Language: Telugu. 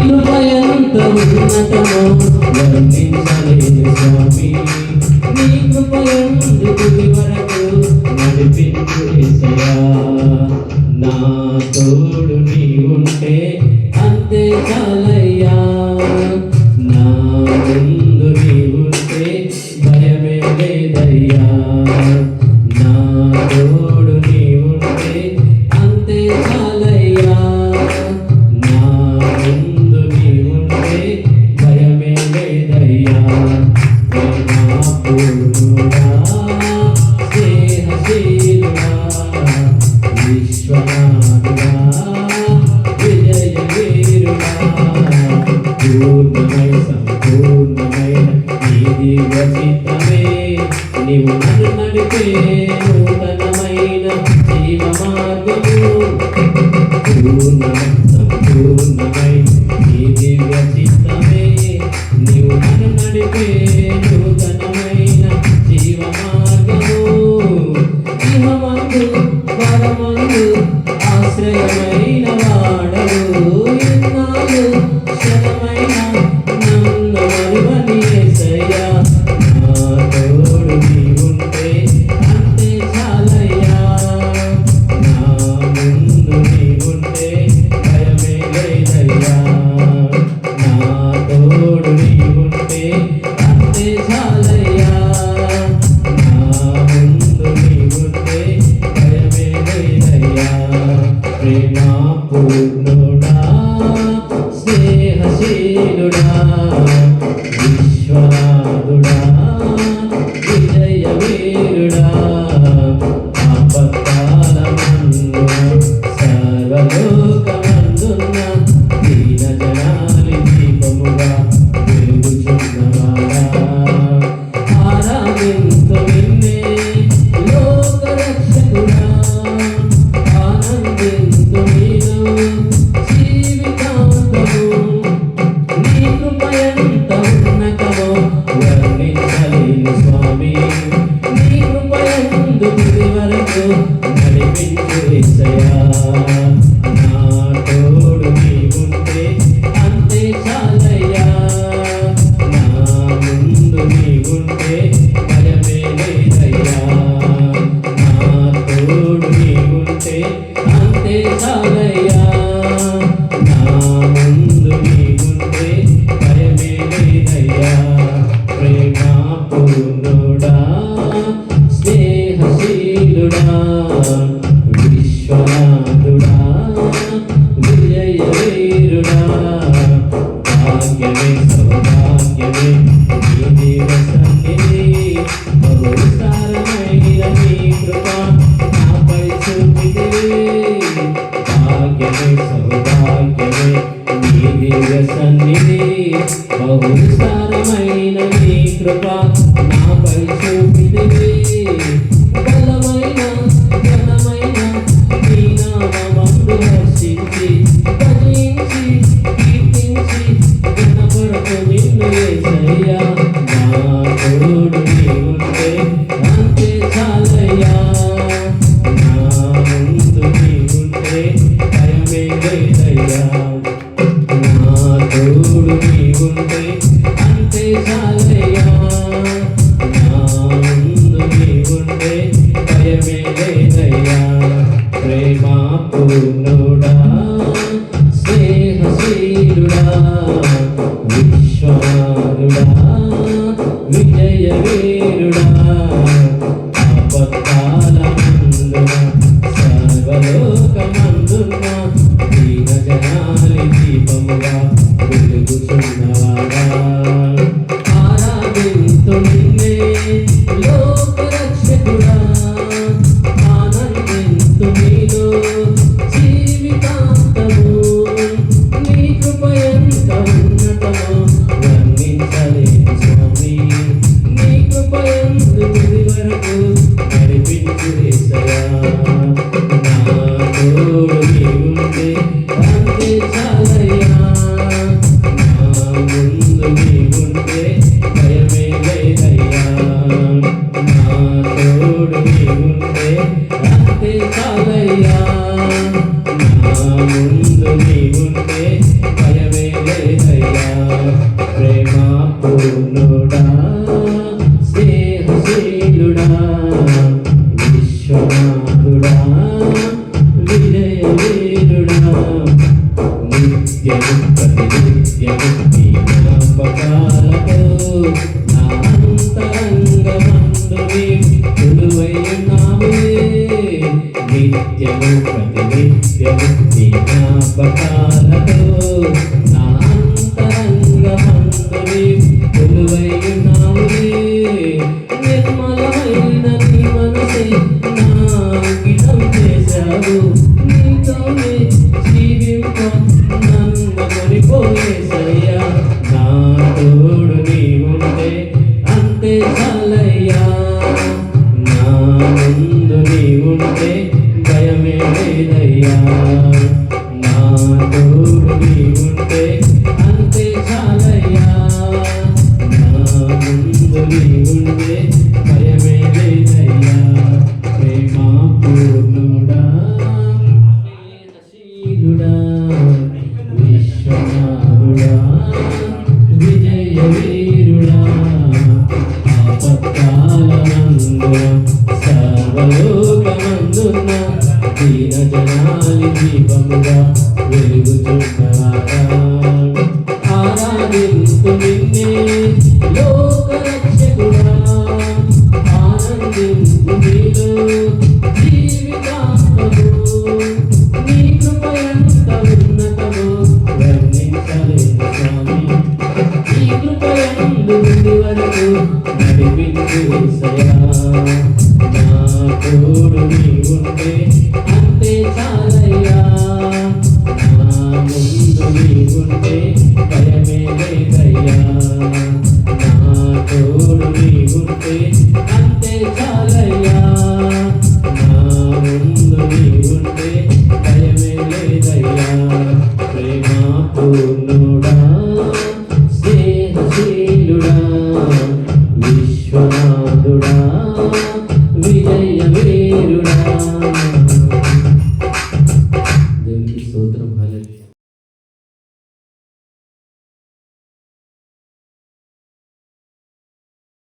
కృపయంత ఉన్నతము. వర్ణించలేదు స్వామి నీ కృపయందు తుది వరకు నా తోడు నీ ఉంటే అంతేకా Gracias. Okay. బలమైన నీ కృప నాపై చూపిదివే బలమైన ఘనమైన నీ నామందు హర్షించి భజించి కీర్తించి ఘనపరకు నిన్ను porque el gusto me ఆనందమే ఉంటే వ్యక్తి జ్ఞాపకాలతో నా అంతరంగమంతుని కొలువైనావు నిర్మలమైన వేదయ్యా నా తోడు ఉంటే అంతే చాలయ్యా. నా ఉంటే భయమే చూడు చూడే